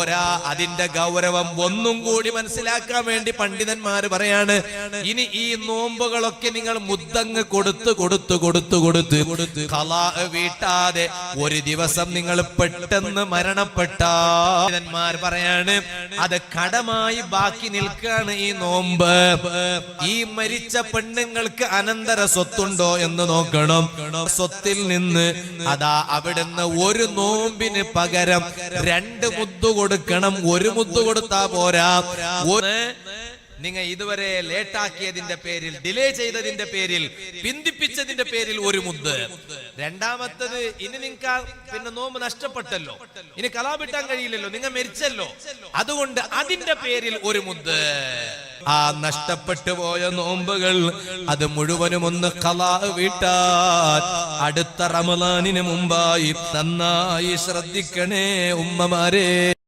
പോരാ. അതിന്റെ ഗൗരവം ഒന്നും കൂടി മനസ്സിലാക്കാൻ വേണ്ടി പണ്ഡിതന്മാർ പറയാണ് ഇനി ഈ നോമ്പുകളൊക്കെ നിങ്ങൾ മുദ്ദങ്ങ് കൊടുത്ത് കൊടുത്ത് കൊടുത്ത് കൊടുത്ത് കലാ വീട്ടാതെ ഒരു ദിവസം നിങ്ങൾ പെട്ടെന്ന് മരണപ്പെട്ടാർ പറയാണ് അത് കടമായി ബാക്കി നിൽക്കാണ് ഈ നോമ്പ്. ഈ മരിച്ച പെണ്ണുങ്ങൾക്ക് അനന്തര സ്വത്തുണ്ടോ എന്ന് നോക്കണം. സ്വത്തിൽ നിന്ന് അതാ അവിടുന്ന് ഒരു നോമ്പിന് പകരം രണ്ട് മുദ്ദു കൊടുക്കണം ഒരു മുത്ത് കൊടുത്താ പോരാ. നിങ്ങൾ ഇതുവരെ ലേട്ടാക്കിയതിന്റെ പേരിൽ ഡിലേ ചെയ്തതിന്റെ പേരിൽ പിന്തിപ്പിച്ചതിന്റെ പേരിൽ ഒരു മുത്ത്. രണ്ടാമത്തത് ഇനി നിങ്ങൾക്ക് പിന്നെ നോമ്പ് നഷ്ടപ്പെട്ടല്ലോ. ഇനി കലാപിട്ടാൻ കഴിയില്ലല്ലോ നിങ്ങൾ മരിച്ചല്ലോ. അതുകൊണ്ട് അതിന്റെ പേരിൽ ഒരു മുത്ത്. ആ നഷ്ടപ്പെട്ടു പോയ നോമ്പുകൾ അത് മുഴുവനും ഒന്ന് കലാ വീട്ടാൻ അടുത്ത റമലാനിന് മുമ്പായി നന്നായി ശ്രദ്ധിക്കണേ ഉമ്മമാരെ.